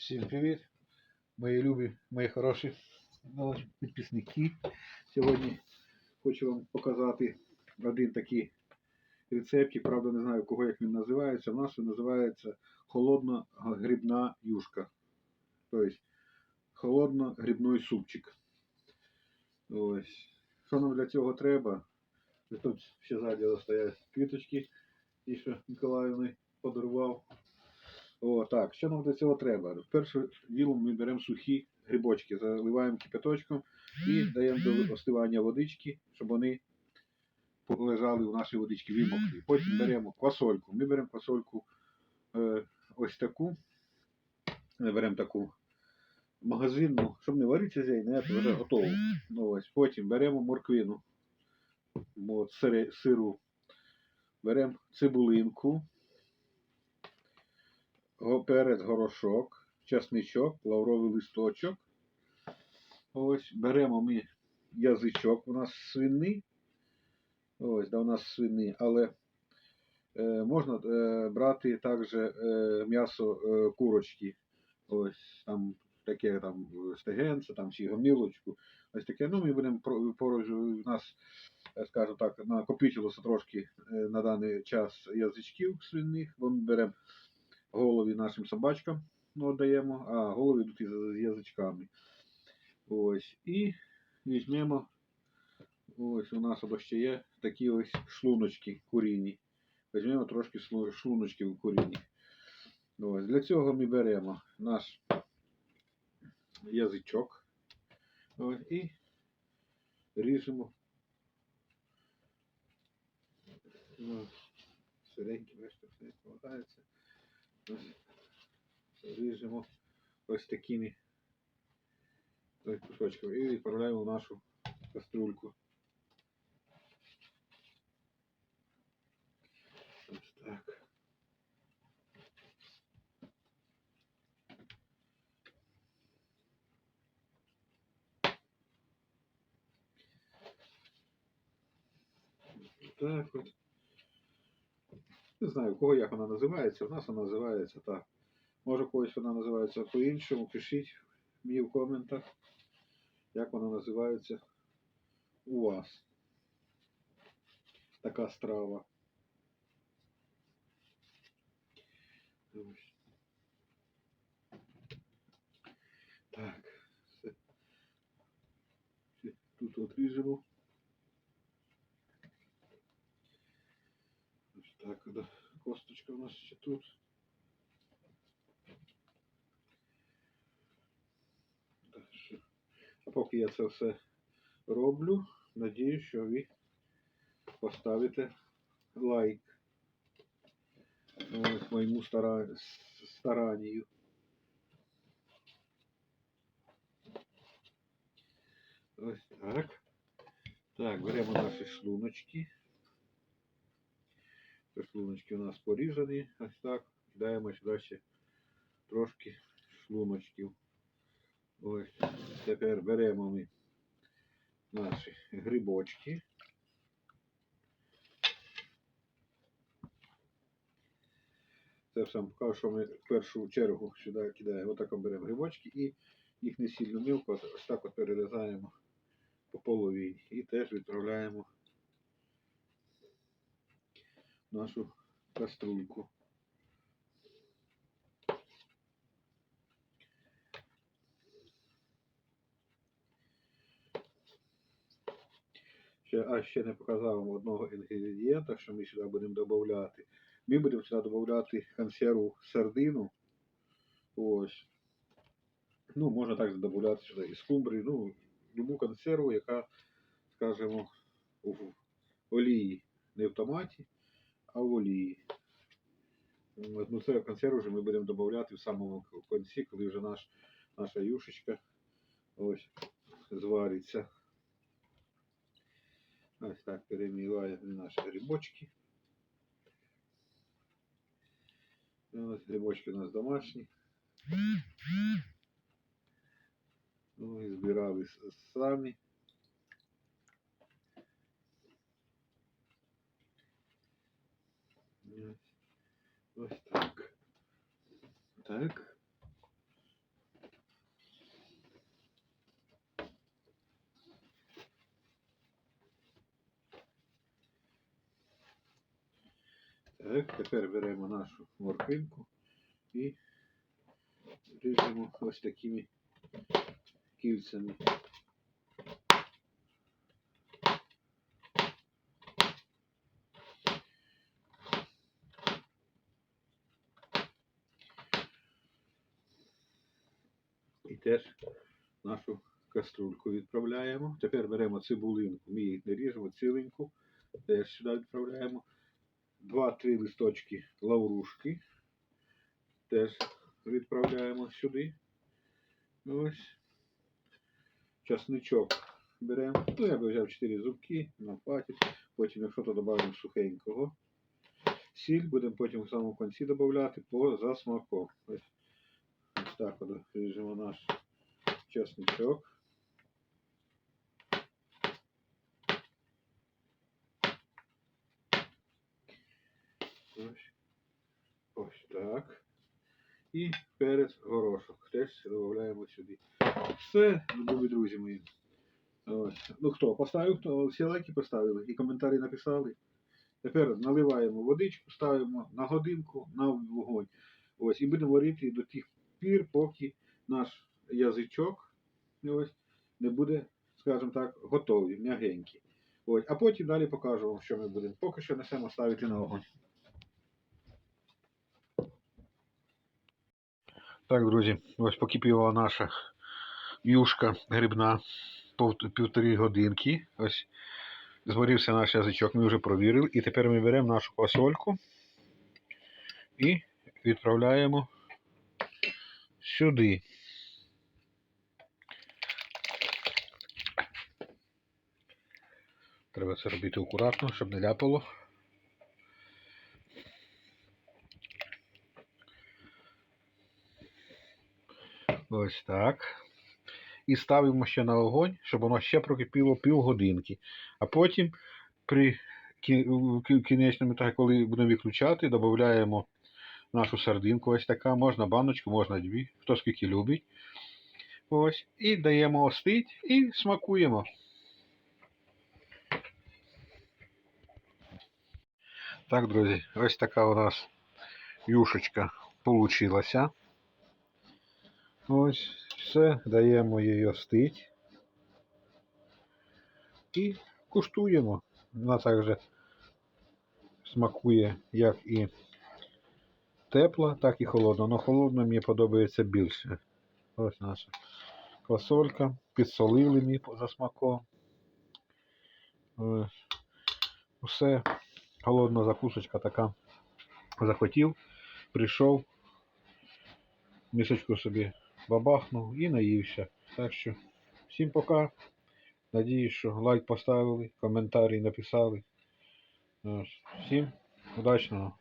Всім привіт, мої любі, мої хороші підписники. Сьогодні хочу вам показати один такий рецептик. Правда, не знаю, кого як він називається. У нас він називається холодна грибна юшка. Тобто холодно-грибний супчик. Ось. Що нам для цього треба? Тут ще ззаді стоять квіточки, ті, що Миколаївни подарував. О, так, що нам для цього треба? Перше діло ми беремо сухі грибочки, заливаємо кипяточком і даємо до остивання водички, щоб вони лежали в нашій водичці вимокли. Потім беремо квасольку. Ми беремо квасольку е, ось таку. Беремо таку магазинну, щоб не варитися з неї, не вже готово. Ну, ось. Потім беремо морквину, от, сиру, беремо цибулинку перець, горошок, чесничок, лавровий листочок. Ось беремо ми язичок, у нас свиний. Ось, да, у нас свиний, але е, можна е, брати також е, м'ясо е, курочки. Ось там таке там стегенце, там чи гомілочку. Ось таке. Ну, ми будемо поруч у нас, е, скажімо так, накопичилося трошки е, на даний час язичків свиних, бо ми беремо голові нашим собачкам ну, даємо, а голови йдуть із язичками. Ось. І візьмемо, ось у нас або ще є такі ось шлуночки курінні. Візьмемо трошки шлу- шлуночків курінні. Ось. Для цього ми беремо наш язичок ось, і ріжемо. Ну, Сиренький, бачите, все складається. Ось ріжемо ось такими ось кусочками і відправляємо в нашу каструльку. Ось так. Так от. Не знаю, у кого як вона називається, у нас вона називається так. Може, когось вона називається по-іншому. Пишіть мені в коментах, як вона називається у вас. Така страва. Так. Все. Тут от ріжемо. Ось так, да. косточка у нас ще тут. Що. А поки я це все роблю, надію, що ви поставите лайк ось моєму стара... старанню. Ось так. Так, беремо наші шлуночки. Шлуночки у нас порізані. Ось так. Кидаємо ще трошки шлуночків. Ось. Тепер беремо ми наші грибочки. Це все покажу, що ми в першу чергу сюди кидаємо. Отак беремо грибочки і їх не сильно ось так от перерізаємо по половині. І теж відправляємо нашу каструльку. Ще, а ще не показав вам одного інгредієнта, що ми сюди будемо додавати. Ми будемо сюди додавати консерву сардину. Ось. Ну, можна також додати сюди і скумбрію, ну, любу консерву, яка, скажімо, у олії. Не в томаті, а в олії. Ну, це консерву вже ми будемо додавати в самому кінці, коли вже наш, наша юшечка ось звариться. Ось так перемиваємо наші грибочки. Ось грибочки у нас домашні. Ну і збирали самі. Так. Так, Тепер беремо нашу морквинку і ріжемо ось такими кільцями. Теж нашу каструльку відправляємо. Тепер беремо цибулинку, ми її не ріжемо, ціленьку, теж сюди відправляємо. Два-три листочки лаврушки теж відправляємо сюди. Ось. Часничок беремо. Ну, я би взяв 4 зубки, нам хватить. Потім, якщо то додаємо сухенького. Сіль будемо потім в самому кінці додати по за ось так от ріжемо наш часничок. Ось, ось так. І перець горошок. Теж додаємо сюди. Все, любі друзі мої. Ось. Ну хто? Поставив, хто? Всі лайки поставили і коментарі написали. Тепер наливаємо водичку, ставимо на годинку на вогонь. Ось, і будемо варити до тих пір, поки наш язичок ось, не буде, скажімо так, готовий, м'ягенький. Ось, а потім далі покажу вам, що ми будемо. Поки що несемо ставити на вогонь. Так, друзі, ось покипіла наша юшка грибна півтори годинки. Ось зварився наш язичок, ми вже провірили. І тепер ми беремо нашу фасольку і відправляємо сюди. Треба це робити акуратно, щоб не ляпало. Ось так. І ставимо ще на огонь, щоб воно ще прокипіло півгодинки. А потім при кінечному етапі, коли будемо виключати, додаємо нашу сардинку. Ось така. Можна баночку, можна дві, хто скільки любить. Ось. І даємо остить і смакуємо. Так, друзі, ось така у нас юшечка получилася. Ось, все, даємо їй остить. І куштуємо. Вона також смакує як і тепла, так і холодна. Но холодна мені подобається більше. Ось наша квасолька. Підсолили ми за смаком. Ось. Все. Холодна закусочка така. Захотів, прийшов, місочку собі бабахнув і наївся. Так що всім пока. Надіюсь, що лайк поставили, коментарі написали. Всім удачного!